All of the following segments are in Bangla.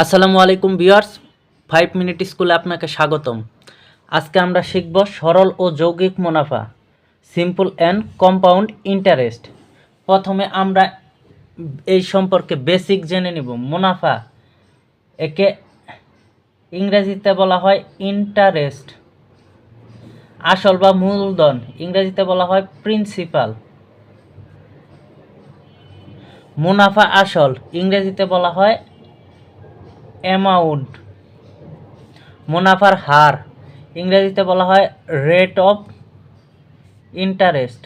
আসসালামু আলাইকুম ভিউয়ার্স, ফাইভ মিনিট স্কুলে আপনাকে স্বাগতম। আজকে আমরা শিখব সরল ও যৌগিক মুনাফা, সিম্পল অ্যান্ড কম্পাউন্ড ইন্টারেস্ট। প্রথমে আমরা এই সম্পর্কে বেসিক জেনে নিব। মুনাফা, একে ইংরেজিতে বলা হয় ইন্টারেস্ট। আসল বা মূলধন, ইংরেজিতে বলা হয় প্রিন্সিপাল। মুনাফা আসল, ইংরেজিতে বলা হয় অ্যামাউন্ট মুনাফার হার, ইংরেজিতে বলা হয় রেট অফ ইন্টারেস্ট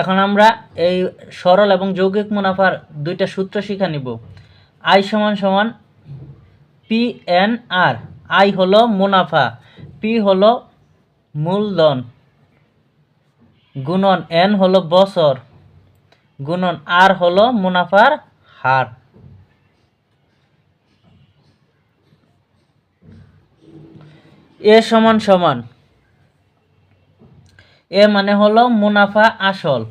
এখন আমরা এই সরল এবং যৌগিক মুনাফার দুইটা সূত্র শিখে নিব। আই সমান সমান পি এন আর আই হলো মুনাফা পি হলো মূলধন, গুণন এন হলো বছর। গুণন আর হলো মুনাফার হার। এ সমান সমান। এ মানে হলো মুনাফা আসল।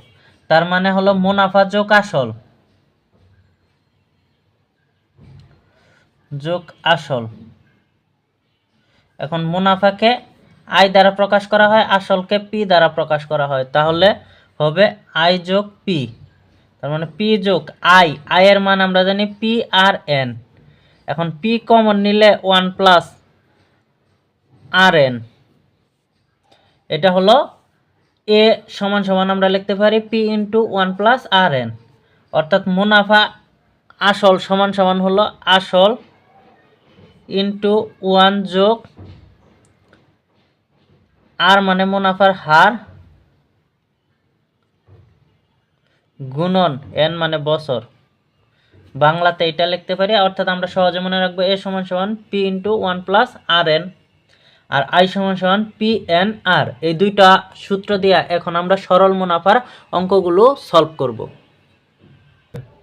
তার মানে হলো মুনাফা যোগ আসল। যোগ আসল। এখন মুনাফাকে আই দ্বারা প্রকাশ করা হয়, আসলকে পি দ্বারা প্রকাশ করা হয়। তাহলে হবে আই যোগ পি। তার মানে পি যোগ আই আই এর মান আমরা জানি পি আর এন। এখন পি কমন নিলে ওয়ান প্লাস আর এন। এটা হলো এ সমান সমান আমরা লিখতে পারি P into one plus R N. অর্থাৎ মুনাফা আসল সমান সমান হলো আসল ইন্টু ওয়ান যোগ আর মানে মুনাফার হার গুণন, এন মানে বছর। বাংলাতে এটা লিখতে পারি, অর্থাৎ আমরা সহজে মনে রাখব এ সমান সমান P into one plus R N, R I সমান সমান পি এন আর। এই দুইটা সূত্র দিয়া এখন আমরা সরল মুনাফার অঙ্কগুলো সলভ করব।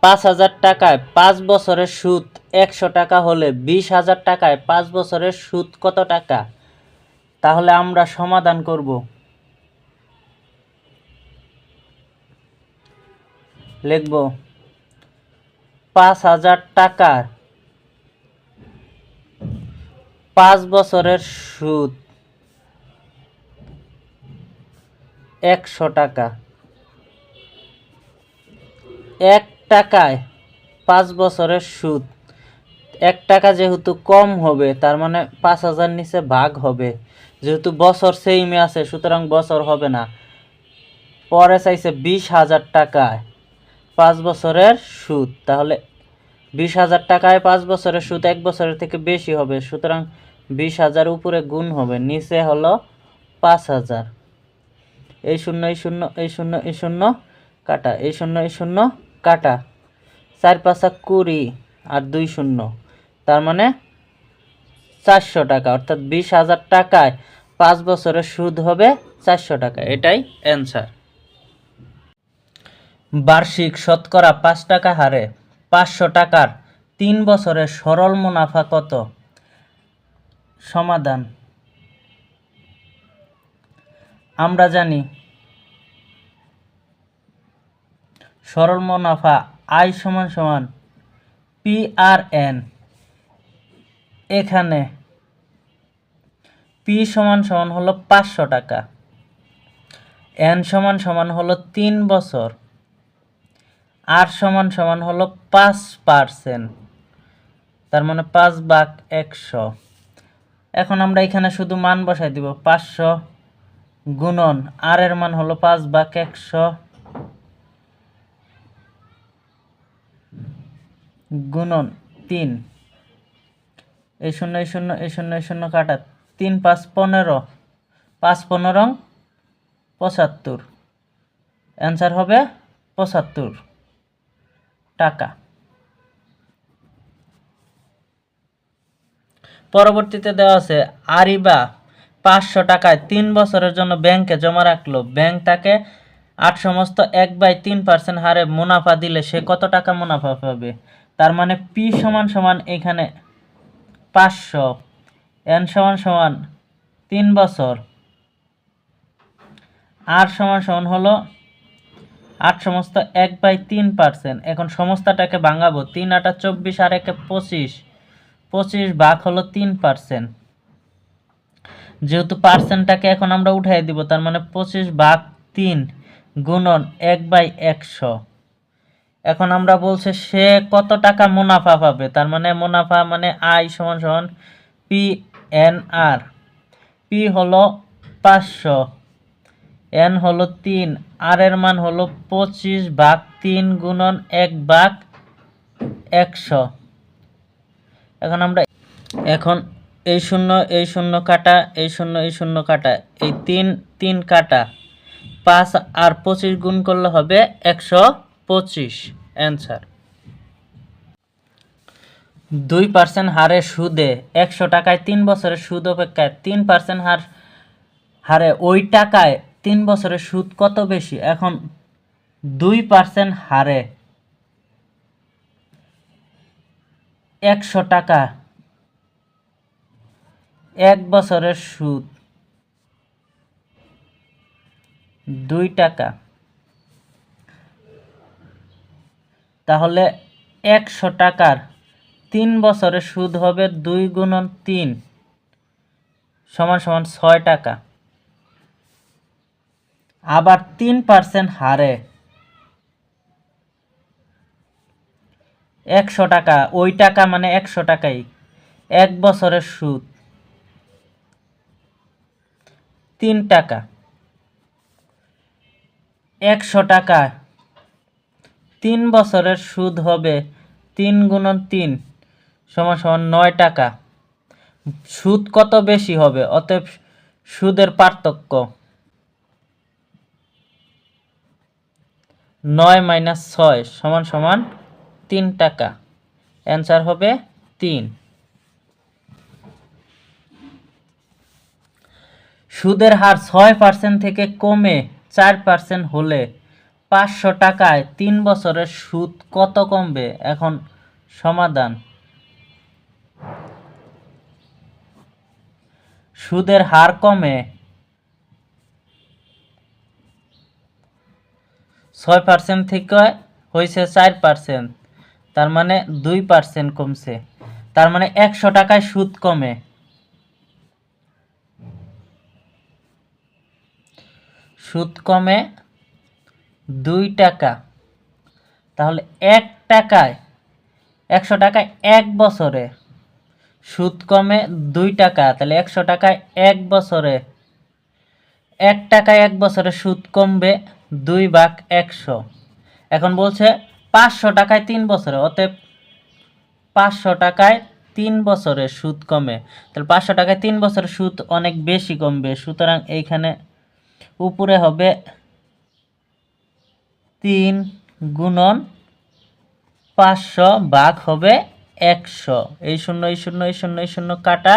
পাঁচ হাজার টাকায় পাঁচ বছরের সুদ একশো টাকা হলে বিশ হাজার টাকায় পাঁচ বছরের সুদ কত টাকা? তাহলে আমরা সমাধান করব লিখব। পাঁচ হাজার টাকার পাঁচ বছরের সুদ। একশো টাকা। এক টাকায় পাঁচ বছরের সুদ। এক টাকা যেহেতু কম হবে, তার মানে পাঁচ হাজার নিচে ভাগ হবে। যেহেতু বছর সেইমে আছে, সুতরাং বছর হবে না। পরে চাইছে বিশ হাজার টাকায়। পাঁচ বছরের সুদ। তাহলে বিশ হাজার টাকায় পাঁচ বছরের সুদ এক বছরের থেকে বেশি হবে, সুতরাং বিশ হাজার উপরে গুণ হবে, নিচে হলো পাঁচ হাজার। এই শূন্য এই শূন্য এই শূন্য এই শূন্য কাটা, এই শূন্য এই শূন্য কাটা। চার পাঁচা কুড়ি আর দুই শূন্য, তার মানে চারশো টাকা, অর্থাৎ বিশ হাজার টাকায় পাঁচ বছরের সুদ হবে চারশো টাকা, এটাই অ্যান্সার বার্ষিক শতকরা পাঁচ টাকা হারে পাঁচশো টাকার তিন বছরে সরল মুনাফা কত? সমাধান। আমরা জানি সরল মুনাফা আই সমান সমান পি আর এন এখানে পি সমান সমান হলো পাঁচশো টাকা। এন সমান সমান হলো তিন বছর। আর সমান সমান হলো পাঁচ পার্সেন্ট। তার মানে পাঁচ ভাগ একশো। এখন আমরা এখানে শুধু মান বসাই দিব, পাঁচশো গুণন আর এর মান হলো পাঁচ ভাগ একশো গুণন তিন। এই শূন্য এই শূন্য এই শূন্য এই শূন্য কাটা তিন পাঁচ পনেরো পাঁচ পনেরো পঁচাত্তর। অ্যান্সার হবে পঁচাত্তর। টাকা। পরবর্তীতে দেওয়া আছে, আরিবা পাঁচশো টাকায় তিন বছরের জন্য ব্যাংকে জমা রাখল। ব্যাংক তাকে আট সমস্ত এক বাই তিন পার্সেন্ট হারে মুনাফা দিলে সে কত টাকা মুনাফা পাবে? তার মানে পি সমান সমান এখানে পাঁচশো এন সমান সমান তিন বছর। আর সমান সমান হলো আট সমস্ত এক বাই তিন পার্সেন্ট। এখন সমস্তাটাকে ভাঙাবো। তিন আটা চব্বিশ আর একে পঁচিশ। পঁচিশ ভাগ হলো তিন পার্সেন্ট। যেহেতু পার্সেন্টটাকে এখন আমরা উঠাই দিব, তার মানে পঁচিশ ভাগ তিন গুণন এক বাই একশো। এখন আমরা বলছে সে কত টাকা মুনাফা পাবে? তার মানে মুনাফা মানে আই সমান সমান পি এন আর। পি হলো পাঁচশো। এন হলো তিন। আর এর মান হলো পঁচিশ ভাগ তিন গুণন এক ভাগ একশো। এখন আমরা এখন এই শূন্য এই শূন্য কাটা, এই শূন্য এই শূন্য কাটা, এই তিন তিন কাটা। পাঁচ আর পঁচিশ গুণ করলে হবে একশো পঁচিশ। অ্যান্সার। দুই পার্সেন্ট হারে সুদে, একশো টাকায় তিন বছরের সুদ অপেক্ষায় তিন পার্সেন্ট হার, হারে ওই টাকায় তিন বছরের সুদ কত বেশি? এখন দুই পার্সেন্ট হারে। একশো টাকা। এক বছরের সুদ দুই টাকা। তাহলে একশো টাকার তিন বছরের সুদ হবে দুই গুণন তিন সমান সমান ছয় টাকা। আবার তিন পার্সেন্ট হারে। একশো টাকা, ওই টাকা মানে একশো টাকাই। এক বছরের সুদ। তিন টাকা। একশো টাকা। তিন বছরের সুদ হবে তিন গুণন তিন সমান সমান নয় টাকা। সুদ কত বেশি হবে? অতএব সুদের পার্থক্য। নয় মাইনাস ছয় সমান সমান তিন টাকা। অ্যান্সার হবে তিন। সুদের হার ছয় পার্সেন্ট থেকে কমে চার পার্সেন্ট হলে পাঁচশো টাকায় তিন বছরের সুদ কত কমবে? এখন সমাধান। সুদের হার কমে ছয় পার্সেন্ট থেকে হয়েছে চার পার্সেন্ট তার মানে দুই পার্সেন্ট কমছে। তার মানে একশো টাকায় সুদ কমে। সুদ কমে দুই টাকা। তাহলে এক টাকায়, একশো টাকায় এক বছরে। সুদ কমে দুই টাকা, তাহলে একশো টাকায় এক বছরে। এক টাকায় এক বছরে সুদ কমবে দুই ভাগ একশো। এখন বলছে পাঁচশো টাকায় তিন বছরে, অতএব পাঁচশো টাকায় তিন বছরে সুদ কমে। তাহলে পাঁচশো টাকায় তিন বছরের সুদ অনেক বেশি কমবে, সুতরাং এইখানে উপরে হবে তিন গুণন পাঁচশো ভাগ হবে একশো। এই শূন্য এই শূন্য এই শূন্য এই শূন্য কাটা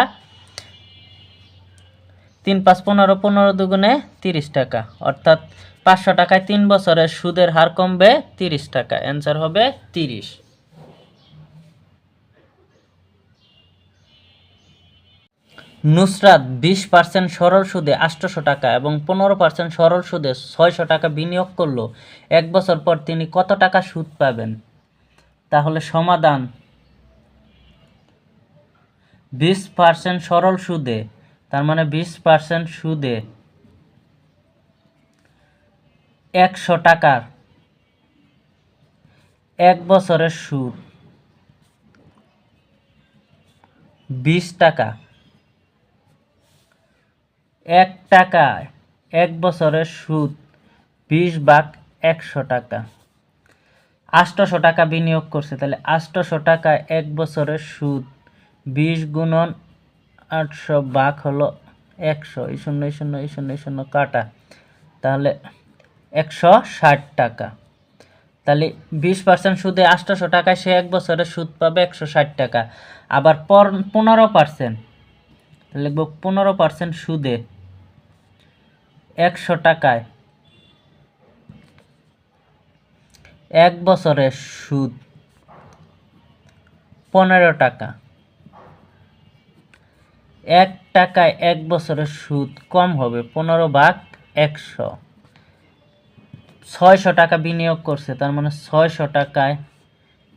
তিন পাঁচ পনেরো পনেরো দুগুণে তিরিশ টাকা। অর্থাৎ পাঁচশো টাকায় তিন বছরের সুদের হার কমবে তিরিশ টাকা। অ্যান্সার হবে তিরিশ। নুসরাত বিশ পার্সেন্ট সরল সুদে আটশোশো টাকা এবং পনেরো পার্সেন্ট সরল সুদে ছয়শো টাকা বিনিয়োগ করল। এক বছর পর তিনি কত টাকা সুদ পাবেন? তাহলে সমাধান। বিশ পার্সেন্ট সরল সুদে তার মানে বিশ পার্সেন্ট সুদে একশো টাকার এক বছরের সুদ বিশ টাকা। এক টাকায় এক বছরের সুদ বিশ ভাগ একশো টাকা। আটশোশো টাকা বিনিয়োগ করছে, তাহলে আটশোশো টাকা এক বছরের সুদ বিশ গুণন আটশো ভাগ হলো একশো। এই শূন্য এই শূন্য এই শূন্য এই শূন্য কাটা। তাহলে একশো ষাট টাকা। তাহলে বিশ পার্সেন্ট সুদে আটশোশো টাকায় সে এক বছরের সুদ পাবে একশো ষাট টাকা। আবার পনেরো পার্সেন্ট। লিখব পনেরো পার্সেন্ট সুদে একশো টাকায় এক বছরের সুদ পনেরো টাকা। এক টাকায় এক বছরের সুদ কম হবে, পনেরো ভাগ একশো। ছয়শো টাকা বিনিয়োগ করছে, তার মানে ছয়শো টাকায়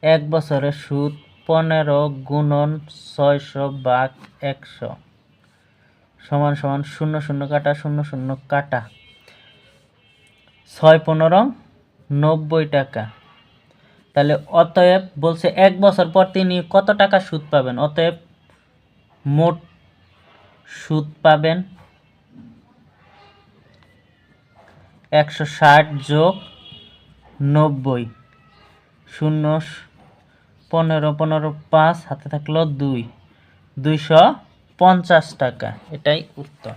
এক বছরের সুদ পনেরো গুণন ছয়শো বাঘ একশো। সমান সমান শূন্য শূন্য কাটা, শূন্য শূন্য কাটা। ছয় পনেরো নব্বই টাকা। তাহলে অতএব বলছে এক বছর পর তিনি কত টাকা সুদ পাবেন? অতএব মোট সুদ পাবেন। একশো ষাট যোগ নব্বই। শূন্য পনেরো পনেরো পাঁচ, হাতে থাকল দুই। দুইশো পঞ্চাশ টাকা। এটাই উত্তর।